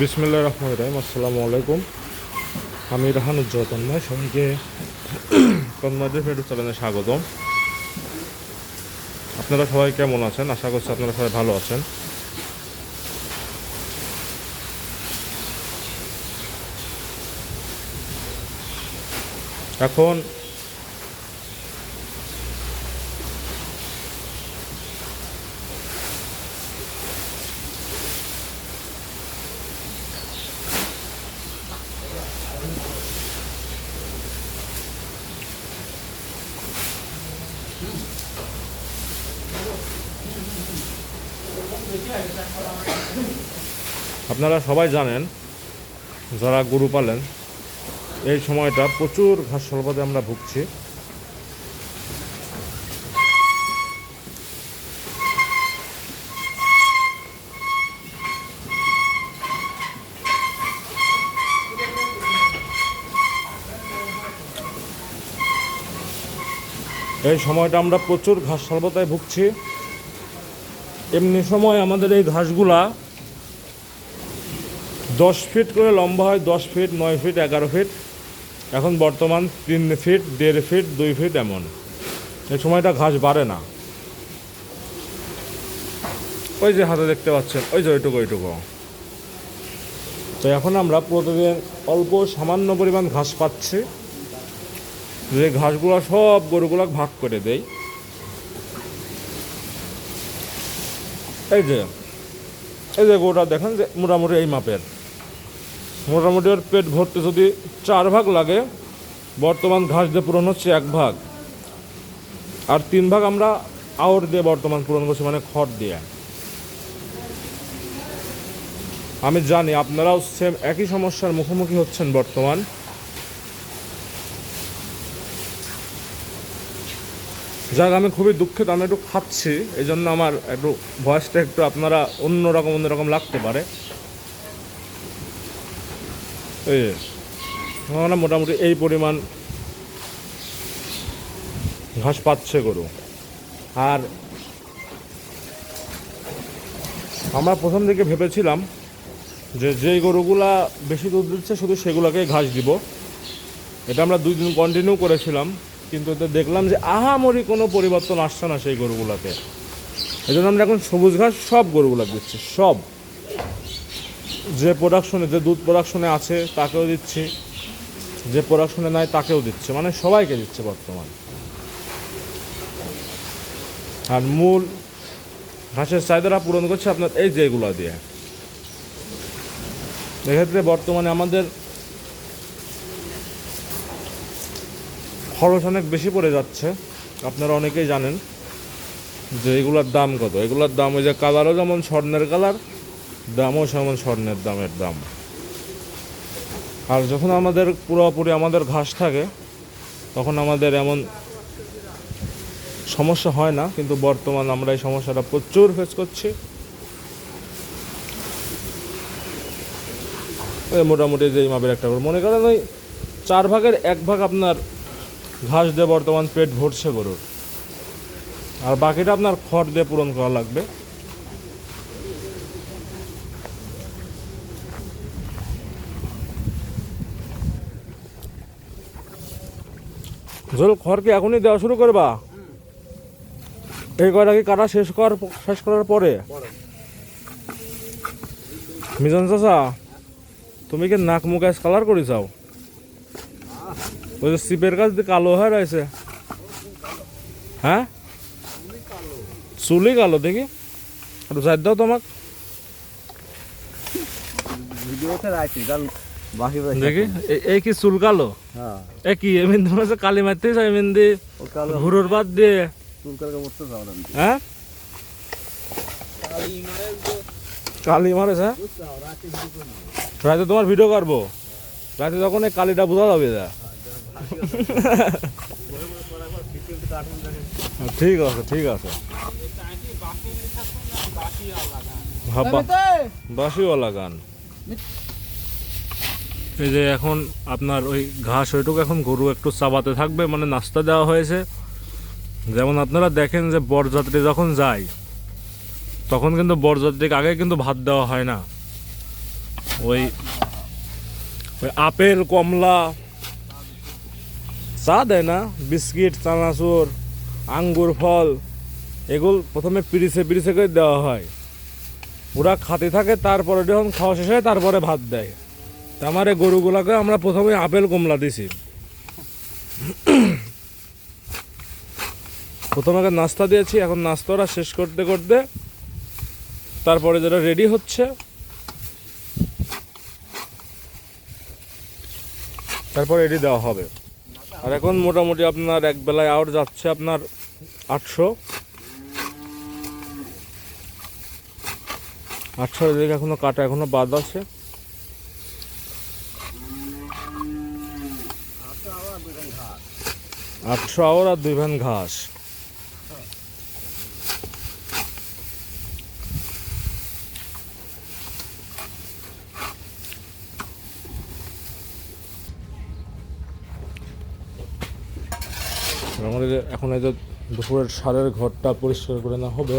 বিসমুল্লাহ রহমান রহিম, আসসালামু আলাইকুম। আমি রাহানুজ্জাহ তন্ময় সবাইকে তন্ময়দের ফেরু চ্যানেলে স্বাগতম। আপনারা সবাই কেমন আছেন? আশা করছি আপনারা সবাই ভালো আছেন। এখন আপনারা সবাই জানেন, যারা গরু পালেন, এই সময়টা প্রচুর ঘাস স্বল্পতে আমরা ভুগছি। এই সময়টা আমরা প্রচুর ঘাস স্বল্পতায় ভুগছি। এমনি সময় আমাদের এই ঘাসগুলা দশ ফিট করে লম্বা হয়, দশ ফিট, নয় ফিট, এগারো ফিট। এখন বর্তমান তিন ফিট, দেড় ফিট, দুই ফিট এমন। এই সময়টা ঘাস বাড়ে না। ওই যে হাতে দেখতে পাচ্ছেন, ওই যে ওইটুকু ওইটুকু। তো এখন আমরা প্রতিদিন অল্প সামান্য পরিমাণ ঘাস পাচ্ছি। যে ঘাসগুলো সব গরুগুলো ভাগ করে দেই। এই যে এই যে গোটা দেখেন যে মোটামুটি এই মাপের। মোটামুটি ওর পেট ভরতে যদি চার ভাগ লাগে, বর্তমান ঘাস দিয়ে পূরণ হচ্ছে এক ভাগ। আর তিন ভাগ আমরা আওর দিয়ে বর্তমান পূরণ করছি মানে খড় দিয়ে। আমি জানি আপনারাও সেম একই সমস্যার মুখোমুখি হচ্ছেন বর্তমান। যাক, আমি খুবই দুঃখিত, আমি একটু খাচ্ছি এই জন্য আমার একটু ভয়েসটা একটু আপনারা অন্যরকম অন্যরকম লাগতে পারে। এই মোটামুটি এই পরিমাণ ঘাস পাচ্ছে গরু। আর আমরা প্রথম দিকে ভেবেছিলাম যে যেই গরুগুলা বেশি দুধ দিচ্ছে, শুধু সেগুলোকেই ঘাস দিব। এটা আমরা দুই দিন কন্টিনিউ করেছিলাম, কিন্তু এতে দেখলাম যে আহামরি কোনো পরিবর্তন আসছে না সেই গরুগুলোতে এই জন্য আমরা এখন সবুজ ঘাস সব গরুগুলো দিচ্ছি, সব। যে প্রোডাকশনে যে দুধ প্রোডাকশনে আছে, তাকেও দিচ্ছি। যে প্রোডাকশনে নাই, তাকেও দিচ্ছে। মানে সবাইকে দিচ্ছে বর্তমান। আর মূল ঘাসের চাহিদাটা পূরণ করছে আপনার এই যে এগুলো দিয়ে। এক্ষেত্রে বর্তমানে আমাদের খরচ অনেক বেশি পড়ে যাচ্ছে। আপনারা অনেকেই জানেন যে এগুলোর দাম কত। এগুলোর দাম ওই যে কালারও যেমন স্বর্ণের কালার দামও সেমন, স্বর্ণের দামের দাম। আর যখন আমাদের পুরোপুরি আমাদের ঘাস থাকে, তখন আমাদের এমন সমস্যা হয় না, কিন্তু বর্তমান আমরা এই সমস্যাটা প্রচুর ফেস করছি। মোটামুটি যে মাপের একটা করে মনে করেন ওই চার ভাগের এক ভাগ আপনার ঘাস দিয়ে বর্তমান পেট ভরছে গরুর। আর বাকিটা আপনার খড় দিয়ে পূরণ করা লাগবে। জল খড় কি এখনই দেওয়া শুরু করবা। এই কয়টা কি কাটা শেষ করার শেষ করার পরে। মিজান চাচা, তুমি কি নাক মুখ কালার করে যাও? ওই যে সিপের কাছ দিয়ে কালো হয়ে রয়েছে। হ্যাঁ? চুলি কালো দেখি। একটু সাইড দাও তোমাক। ভিডিওতে বাকি দেখি এ- এই কি চুল কালো? হ্যাঁ। এ কি এমনি তোমার কালি মারতে চাই এমনি ও কাল। ঘুরোর বাদ দিয়ে। চুল কালকে মরতে যাওয়ার হ্যাঁ? কালি মারেছ হ্যাঁ? রাতে তোমার ভিডিও করব। রাতে তখন এই কালিটা বোঝা যাবে যা। ঠিক আছে ঠিক আছে। ভাবা বাসিওয়ালা গান। এই যে এখন আপনার ওই ঘাস ওইটুকু এখন গরু একটু চাবাতে থাকবে মানে নাস্তা দেওয়া হয়েছে। যেমন আপনারা দেখেন যে বরযাত্রী যখন যায়, তখন কিন্তু বরযাত্রীকে আগে কিন্তু ভাত দেওয়া হয় না। ওই ওই আপেল, কমলা, চা দেয় না, বিস্কিট, চানাচুর, আঙ্গুর, ফল, এগুলো প্রথমে পিরিসে পিরিসে করে দেওয়া হয়। ওরা খাতে থাকে, তারপরে যখন খাওয়া শেষ হয়, তারপরে ভাত দেয়। আমার এই গরুগুলাকে আমরা প্রথমে আপেল কমলা দিছি। প্রথমে নাস্তা দিয়েছি, এখন নাস্তাটা শেষ করতে করতে তারপরে যেটা রেডি হচ্ছে, তারপর এটি দেওয়া হবে। আর এখন মোটামুটি আপনার এক বেলায় আউট যাচ্ছে আপনার আটশো। আটশো এদিকে এখনও কাটা এখনও বাদ আছে। আটশো আওয়ার আর দুই ভ্যান ঘাস। আমাদের এখন এই যে দুপুরের সারের ঘরটা পরিষ্কার করে না হবে।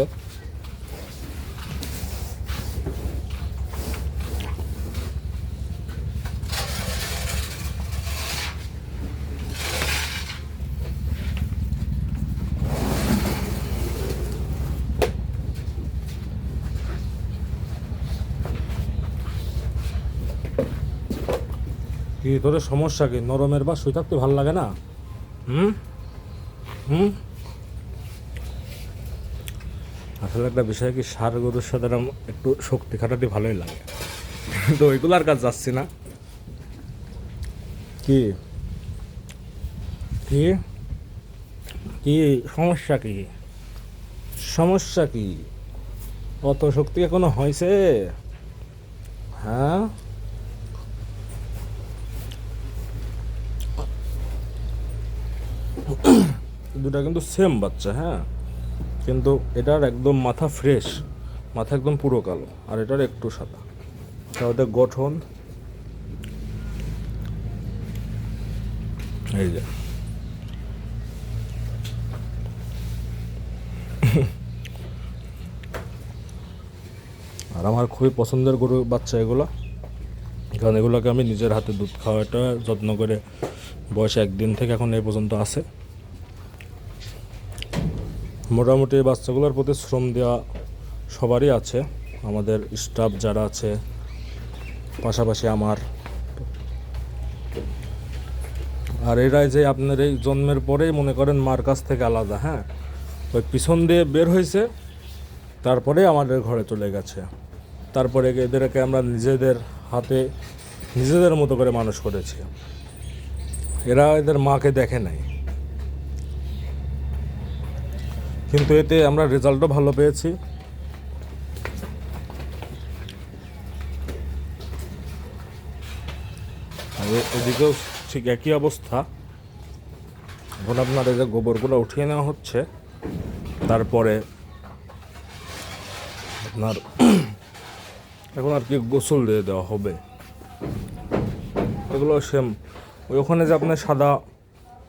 কি তোদের সমস্যা কি? নরমের বা শুয়ে থাকতে ভালো লাগে না? হুম? হুম? আসলে একটা বিষয় কি, সার গরুর সাথে একটু শক্তি খাটাতে ভালোই লাগে। তো ওইগুলো আর কাজ যাচ্ছি না। কি? কি? কি সমস্যা কি? সমস্যা কি? অত শক্তি এখনও হয়েছে? হ্যাঁ? দুটা কিন্তু সেম বাচ্চা হ্যাঁ? কিন্তু এটার একদম মাথা ফ্রেশ মাথা একদম পুরো কালো, আর এটার একটু সাদা। তাহলে গঠন। এই যে। আর আমার খুবই পছন্দের গরু বাচ্চা এগুলো। কারণ এগুলোকে আমি নিজের হাতে দুধ খাওয়াটা যত্ন করে বয়স একদিন থেকে এখন এই পর্যন্ত আছে। মোটামুটি বাচ্চাগুলোর প্রতি শ্রম দেওয়া সবারই আছে। আমাদের স্টাফ যারা আছে, পাশাপাশি আমার। আর এরাই যে আপনার এই জন্মের পরেই মনে করেন মার কাছ থেকে আলাদা হ্যাঁ? ওই পিছন দিয়ে বের হয়েছে তারপরে আমাদের ঘরে চলে গেছে। তারপরে এদেরকে আমরা নিজেদের হাতে, নিজেদের মতো করে মানুষ করেছি। এরা এদের মাকে দেখে নাই। কিন্তু এতে আমরা রেজাল্টও ভালো পেয়েছি। এদিকেও ঠিক একই অবস্থা। এখন আপনার এই যে গোবরগুলো উঠিয়ে নেওয়া হচ্ছে, তারপরে আপনার এখন আর কি গোসল দিয়ে দেওয়া হবে। এগুলো সেম ওই ওখানে যে আপনার সাদা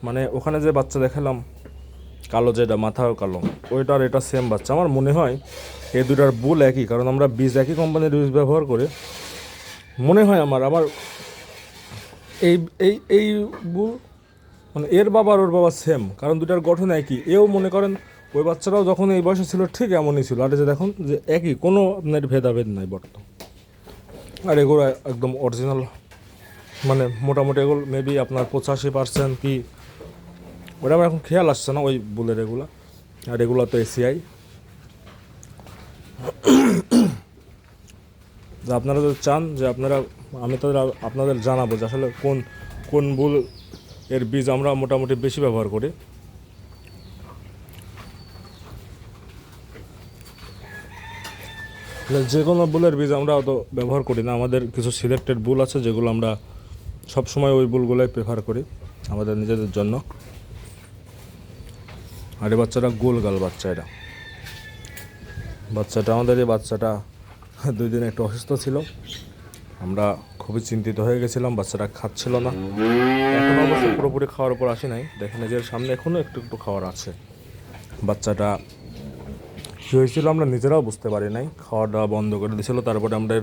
মানে ওখানে যে বাচ্চা দেখালাম কালো যেটা মাথাও কালো, ওইটার এটা সেম বাচ্চা। আমার মনে হয় এই দুটার বুল একই, কারণ আমরা বীজ একই কোম্পানির বীজ ব্যবহার করি, মনে হয় আমার আবার এই এই এই বুল মানে এর বাবা আর ওর বাবা সেম কারণ দুটার গঠন একই। এও মনে করেন ওই বাচ্চারাও যখন এই বয়সে ছিল, ঠিক এমনই ছিল। আর যে দেখুন যে একই, কোনো আপনার ভেদাভেদ নাই বর্তমান। আর এগুলো একদম অরিজিনাল মানে মোটামুটি এগুলো মেবি আপনার পঁচাশি পার্সেন্ট কি ওটা আমার এখন খেয়াল আসছে না ওই বুলের এগুলা। আর এগুলো তো এসিআই যে আপনারা যদি চান যে আপনারা, আমি তাদের আপনাদের জানাব যে আসলে কোন কোন বুল এর বীজ আমরা মোটামুটি বেশি ব্যবহার করি। মানে যে কোনো বুলের বীজ আমরা অত ব্যবহার করি না। আমাদের কিছু সিলেক্টেড বুল আছে যেগুলো আমরা সবসময় ওই বুলগুলোই প্রেফার করি আমাদের নিজেদের জন্য। আর বাচ্চাটা গোলগাল বাচ্চা এটা। বাচ্চাটা, আমাদের এই বাচ্চাটা দুই দিন একটু অসুস্থ ছিল। আমরা খুবই চিন্তিত হয়ে গেছিলাম, বাচ্চাটা খাচ্ছিল না। এখন অবশ্য পুরোপুরি খাওয়ার উপর আসি নাই। দেখেন যে সামনে এখনও একটু একটু খাওয়ার আছে। বাচ্চাটা কী হয়েছিল আমরা নিজেরাও বুঝতে পারি নাই। খাওয়া দাওয়া বন্ধ করে দিয়েছিল তারপরে আমাদের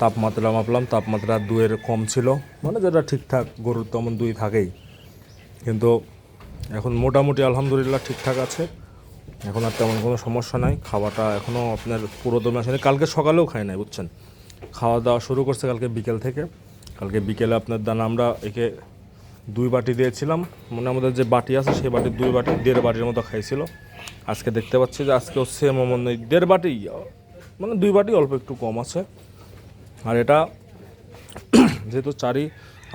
তাপমাত্রা মাপলাম। তাপমাত্রা দুয়ের কম ছিল। মানে যেটা ঠিকঠাক গরুর তেমন দুই থাকেই। কিন্তু এখন মোটামুটি আলহামদুলিল্লাহ ঠিকঠাক আছে। এখন আর তেমন কোনো সমস্যা নাই। খাওয়াটা এখনও আপনার পুরো দমে আসেনি। কালকে সকালেও খাই নাই, বুঝছেন? খাওয়া দাওয়া শুরু করছে কালকে বিকেল থেকে। কালকে বিকেলে আপনার দানা আমরা একে দুই বাটি দিয়েছিলাম। মানে আমাদের যে বাটি আছে, সেই বাটির দুই বাটি, দেড় বাটির মতো খাইছিল। আজকে দেখতে পাচ্ছি যে আজকেও সেম মনে দেড় বাটি মানে দুই বাটি অল্প একটু কম আছে। আর এটা, যেহেতু চারি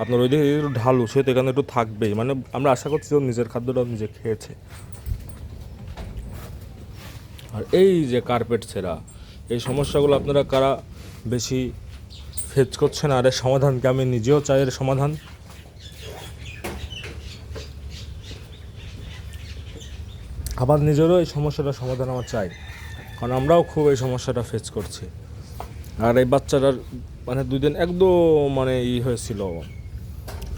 আপনার ওই দিকে একটু ঢালু, সে তো এখানে একটু থাকবেই। মানে আমরা আশা করছি যে নিজের খাদ্যটা নিজে খেয়েছে। আর এই যে কার্পেট ছেঁড়া এই সমস্যাগুলো আপনারা কারা বেশি ফেস করছেন? আর এর সমাধানকে আমি নিজেও চাই এর সমাধান। আবার নিজেরও এই সমস্যাটার সমাধান আমার চাই। কারণ আমরাও খুব এই সমস্যাটা ফেস করছি। আর এই বাচ্চাটার মানে দুই দিন একদম মানে ই হয়েছিল।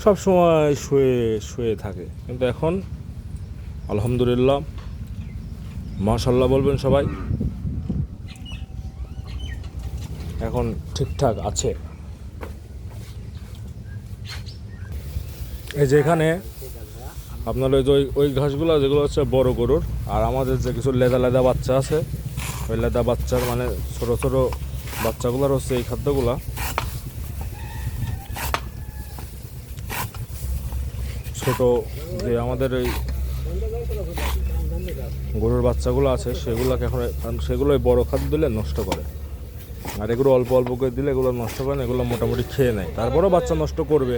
সব সময় শুয়ে শুয়ে থাকে। কিন্তু এখন, আলহামদুলিল্লাহ মাশাল্লাহ বলবেন সবাই, এখন ঠিকঠাক আছে। এই যেখানে আপনার ওই যে ওই- ঘাসগুলো যেগুলো হচ্ছে বড় গরুর, আর আমাদের যে কিছু লেদা লেদা বাচ্চা আছে, ওই লেদা বাচ্চার মানে ছোট ছোট বাচ্চাগুলোর হচ্ছে এই খাদ্যগুলা। ছোট যে আমাদের এই গরুর বাচ্চাগুলো আছে, সেগুলোকে এখন কারণ সেগুলো ওই বড় খাদ্য দিলে নষ্ট করে। আর এগুলো অল্প অল্প করে দিলে এগুলো নষ্ট করে না, এগুলো মোটামুটি খেয়ে নেয়। তারপরেও বাচ্চা নষ্ট করবে।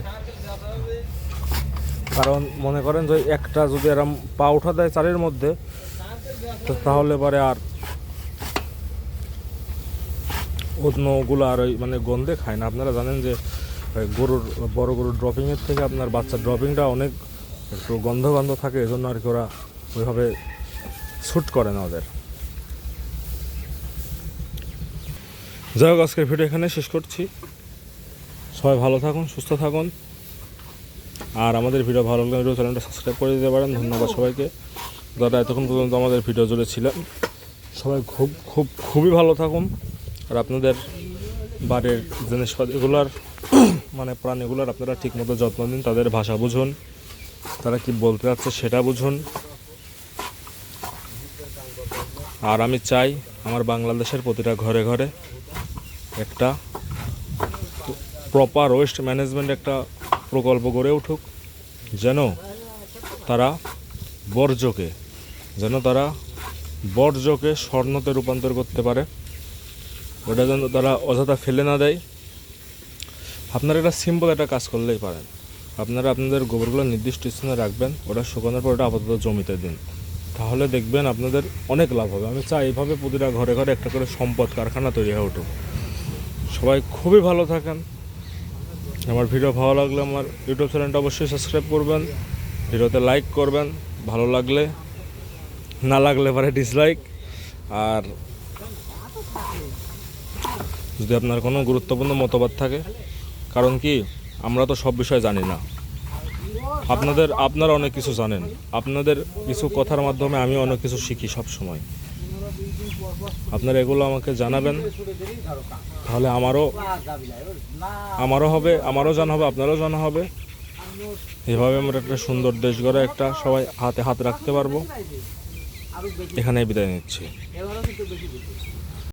কারণ মনে করেন যে একটা যদি এরম পা উঠা দেয় চারের মধ্যে, তো তাহলে পরে আর অন্যগুলো আর ওই মানে গন্ধে খায় না। আপনারা জানেন যে গরুর, বড় গরুর ড্রপিংয়ের থেকে আপনার বাচ্চার ড্রপিংটা অনেক একটু গন্ধ গন্ধ থাকে, এজন্য আর কি ওরা ওইভাবে শ্যুট করে না ওদের। যাই হোক, আজকের ভিডিও এখানে শেষ করছি। সবাই ভালো থাকুন, সুস্থ থাকুন। আর আমাদের ভিডিও ভালো লাগলে ভিডিও চ্যানেলটা সাবস্ক্রাইব করে দিতে পারেন। ধন্যবাদ সবাইকে। দাদা, এতক্ষণ পর্যন্ত আমাদের ভিডিও জুড়ে ছিলেন সবাই খুব খুব, খুবই ভালো থাকুন। আর আপনাদের বাড়ির জিনিসপাতিগুলোর মানে প্রাণীগুলোর আপনারা ঠিকমতো যত্ন নিন, তাদের ভাষা বুঝুন। তারা কি বলতে যাচ্ছে সেটা বুঝুন। আর আমি চাই আমার বাংলাদেশের প্রতিটা ঘরে ঘরে একটা প্রপার ওয়েস্ট ম্যানেজমেন্ট একটা প্রকল্প গড়ে উঠুক, যেন তারা বর্জ্যকে, যেন তারা বর্জ্যকে স্বর্ণতে রূপান্তর করতে পারে। ওটা যেন তারা অযথা ফেলে না দেয়। আপনারা এটা সিম্পল একটা কাজ করলেই পারেন। আপনারা আপনাদের গোবরগুলো নির্দিষ্ট স্থানে রাখবেন, ওটা শুকানোর পর ওটা আপাতত জমিতে দিন। তাহলে দেখবেন আপনাদের অনেক লাভ হবে। আমি চাই এইভাবে প্রতিটা ঘরে ঘরে একটা করে সম্পদ কারখানা তৈরি হয়ে উঠুক। সবাই খুবই ভালো থাকেন। আমার ভিডিও ভালো লাগলে আমার ইউটিউব চ্যানেলটা অবশ্যই সাবস্ক্রাইব করবেন। ভিডিওতে লাইক করবেন। ভালো লাগলে, না লাগলে পরে ডিসলাইক আর যদি আপনার কোনো গুরুত্বপূর্ণ মতবাদ থাকে কারণ কি, আমরা তো সব বিষয় জানি না। আপনাদের, আপনারা অনেক কিছু জানেন। আপনাদের কিছু কথার মাধ্যমে আমি অনেক কিছু শিখি সব সময়। আপনারা এগুলো আমাকে জানাবেন, তাহলে আমারও আমারও হবে, আমারও জানা হবে, আপনারও জানা হবে। এভাবে আমরা একটা সুন্দর দেশ গড়ে একটা সবাই হাতে হাত রাখতে পারব। এখানেই বিদায় নিচ্ছি।